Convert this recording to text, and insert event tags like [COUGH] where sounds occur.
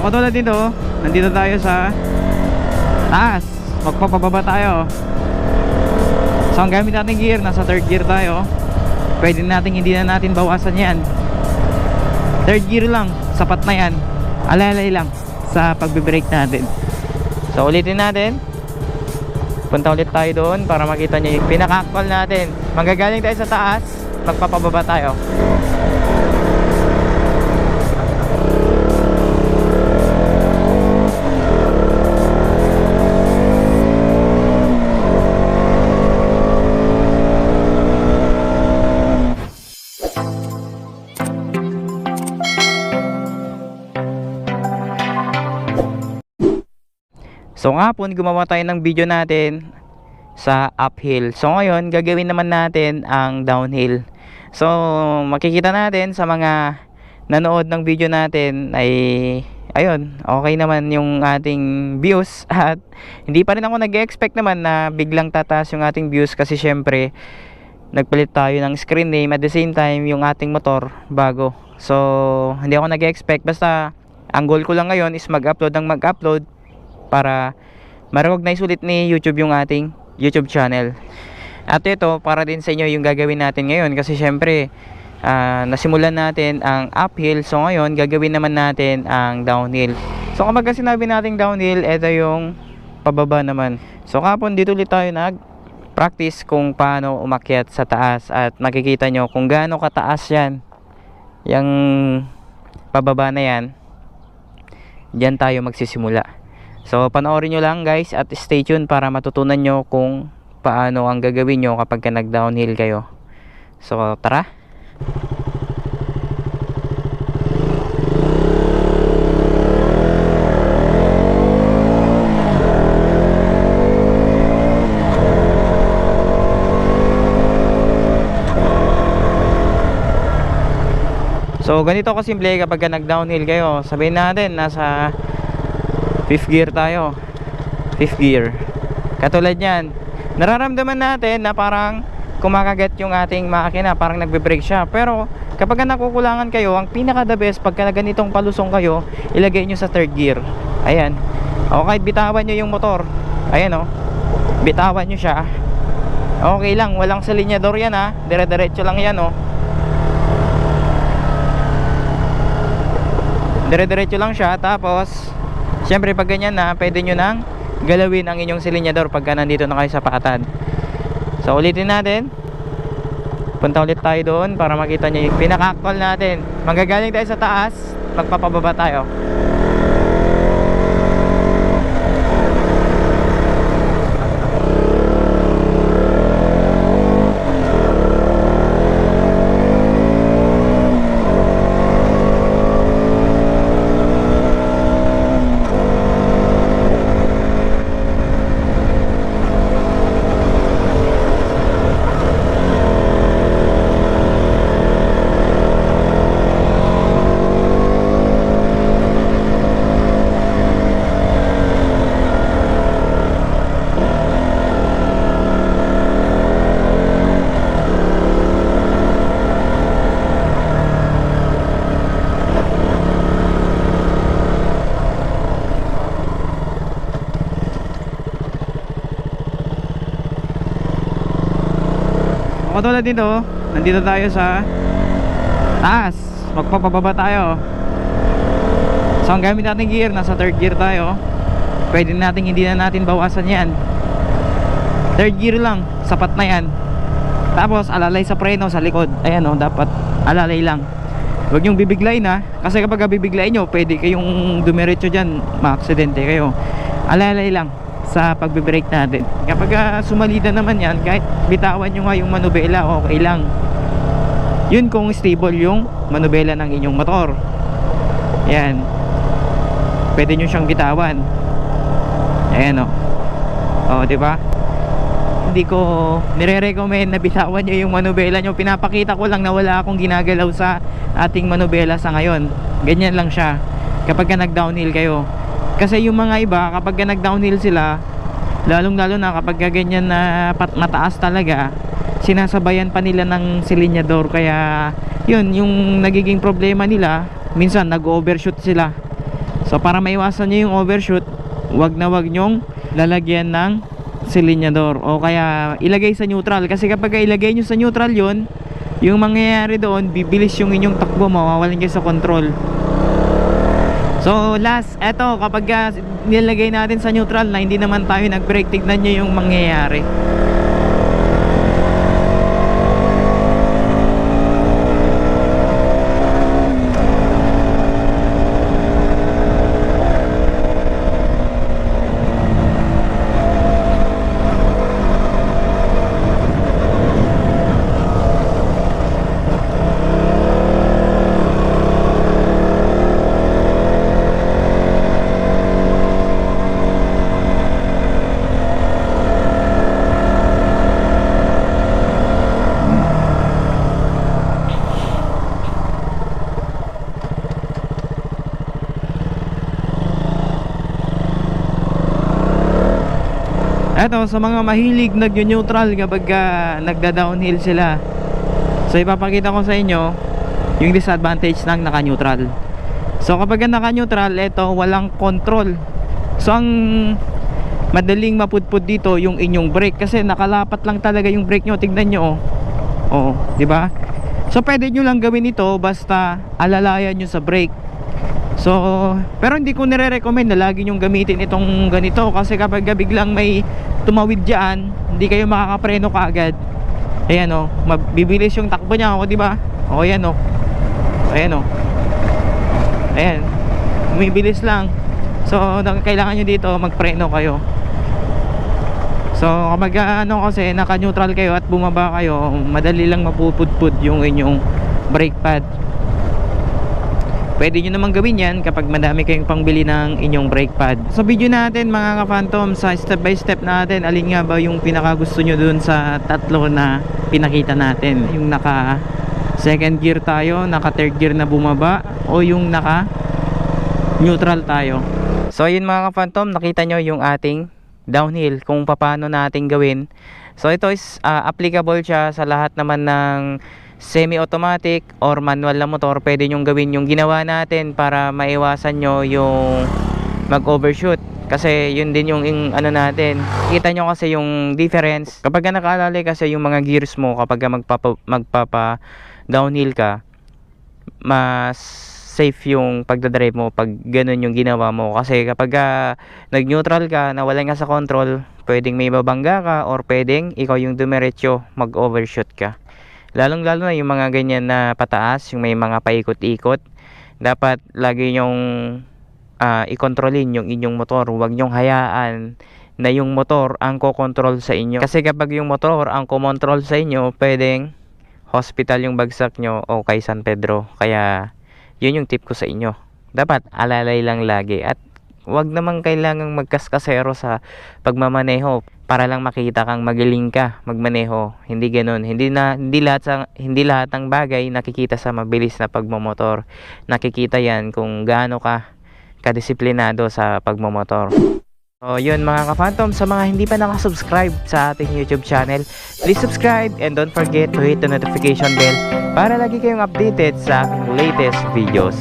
Katulad dito, nandito tayo sa taas. Magpapababa tayo. So ang gamit natin gear, nasa third gear tayo. Pwede natin hindi na natin bawasan yan. Third gear lang, sapat na yan. Alalay lang sa pagbe-brake natin. So ulitin natin. Punta ulit tayo doon para makita nyo yung pinaka-actual natin. Manggagaling tayo sa taas, magpapababa tayo. So ngapon gumawa tayo ng video natin sa uphill. So ngayon gagawin naman natin ang downhill. So makikita natin sa mga nanood ng video natin ay ayun, okay naman yung ating views [LAUGHS] at hindi pa rin ako nag-expect naman na biglang tataas yung ating views kasi syempre nagpalit tayo ng screen name at the same time yung ating motor bago. So hindi ako nag-expect basta ang goal ko lang ngayon is mag-upload ng mag-upload para ma-recognize ulit ni YouTube yung ating YouTube channel. At ito, para din sa inyo yung gagawin natin ngayon kasi syempre, ah, nasimulan natin ang uphill. So ngayon, gagawin naman natin ang downhill. So kapag sinabi natin downhill, ito yung pababa naman. So kapon dito ulit tayo nag practice kung paano umakyat sa taas at makikita nyo kung gaano kataas yan yung pababa na yan Diyan tayo magsisimula. So panoorin nyo lang guys at stay tuned para matutunan nyo kung paano ang gagawin nyo kapag ka nag-downhill kayo. So tara! So ganito kasimple kapag ka nag-downhill kayo. Sabihin natin nasa 5th gear tayo. 5th gear. Katulad niyan. Nararamdaman natin na parang kumakagat yung ating makina, parang nagbe-brake siya. Pero kapag ka nakukulangan kayo, ang pinaka the best pagka ganitong palusong kayo, ilagay nyo sa third gear. Ayan. O kahit bitawan nyo yung motor. Ayan o. Bitawan nyo siya. Okay lang, walang salinyador yan ha. Dire-diretso lang yan o. dire-diretso lang siya tapos syempre pag ganyan na pwede nyo nang galawin ang inyong silinyador pagka nandito na kayo sa paatan so ulitin natin. Punta ulit tayo doon para makita nyo yung pinaka-actual natin. Manggagaling tayo sa taas. Magpapababa tayo Katulad dito, nandito tayo sa taas. Magpapababa tayo. So ang gamit natin gear, nasa third gear tayo. Pwede natin hindi na natin bawasan yan. Third gear lang, sapat na yan. Tapos alalay sa preno sa likod. Ayan o, dapat alalay lang. Huwag niyong bibiglayin ha. Kasi kapag bibiglayin nyo, pwede kayong dumiretso dyan, maaksidente kayo. Alalay lang sa pagbe-brake natin. Kapag ah, sumalida naman yan, kahit bitawan nyo nga yung manubela, okay lang. Yun kung stable yung manubela ng inyong motor. Yan. Pwede nyo siyang bitawan. Ayan o. O, di ba? Hindi ko nire-recommend na bitawan nyo yung manubela nyo. Pinapakita ko lang na wala akong ginagalaw sa ating manubela sa ngayon. Ganyan lang siya. Kapag ka nag-downhill kayo. Kasi yung mga iba, kapag ka nag-downhill sila, lalong lalo na kapag ka ganyan na pat mataas talaga, sinasabayan pa nila ng silinyador. Kaya, yun, yung nagiging problema nila, minsan nag-overshoot sila. So para maiwasan nyo yung overshoot, wag na wag nyong lalagyan ng silinyador o kaya ilagay sa neutral kasi kapag ilagay nyo sa neutral yon yung mangyayari doon bibilis yung inyong takbo mawawalan kayo sa control so last eto kapag ah, nilagay natin sa neutral na hindi naman tayo nag brake tignan nyo yung mangyayari Eto, sa mga mahilig nag-neutral kapag ah, nagda-downhill sila. So ipapakita ko sa inyo yung disadvantage ng naka-neutral. So kapag naka-neutral, eto walang control. So ang madaling mapudpud dito yung inyong brake kasi nakalapat lang talaga yung brake nyo. Tignan nyo oh. Oo, di ba? So pwede nyo lang gawin ito basta alalayan nyo sa brake. So, pero hindi ko nire-recommend na lagi nyong gamitin itong ganito kasi kapag biglang may tumawid diyan, hindi kayo makakapreno kaagad. Ayan oh, mabibilis yung takbo niya, oh, di ba? Oh, ayan oh. Ayan oh. Ayan. Bumibilis lang. So, kailangan nyo dito magpreno kayo. So, kapag ano kasi naka-neutral kayo at bumaba kayo, madali lang mapupudpud yung inyong brake pad. Pwede nyo naman gawin yan kapag madami kayong pangbili ng inyong brake pad. Sa video natin mga ka-phantom, sa step by step natin, alin nga ba yung pinaka gusto nyo dun sa tatlo na pinakita natin? Yung naka second gear tayo, naka third gear na bumaba, o yung naka neutral tayo. So yun mga ka-phantom, nakita nyo yung ating downhill kung paano natin gawin. So ito is ah, applicable siya sa lahat naman ng semi-automatic or manual na motor. Pwede nyong gawin yung ginawa natin para maiwasan nyo yung mag-overshoot. Kasi yun din yung ing- ano natin. Kita nyo kasi yung difference. Kapag ka nakaalala kasi yung mga gears mo kapag ka magpapa, magpapa downhill ka, mas safe yung pagdadrive mo pag ganun yung ginawa mo kasi kapag ah, nag-neutral ka nawalan ka sa control pwedeng may babangga ka or pwedeng ikaw yung dumiretso mag-overshoot ka lalong lalo na yung mga ganyan na pataas yung may mga paikot-ikot dapat lagi yung ah, ikontrolin yung inyong motor huwag nyong hayaan na yung motor ang kokontrol sa inyo kasi kapag yung motor ang kumontrol sa inyo pwedeng hospital yung bagsak nyo o kay San Pedro. Kaya, yun yung tip ko sa inyo. Dapat alalay lang lagi at wag naman kailangang magkaskasero sa pagmamaneho para lang makita kang magaling ka magmaneho. Hindi ganoon. Hindi na hindi lahat sa hindi lahat ng bagay nakikita sa mabilis na pagmomotor. Nakikita 'yan kung gaano ka kadisiplinado sa pagmomotor. So, yun mga ka-phantom, sa mga hindi pa nakasubscribe sa ating YouTube channel, please subscribe and don't forget to hit the notification bell para lagi kayong updated sa aking latest videos.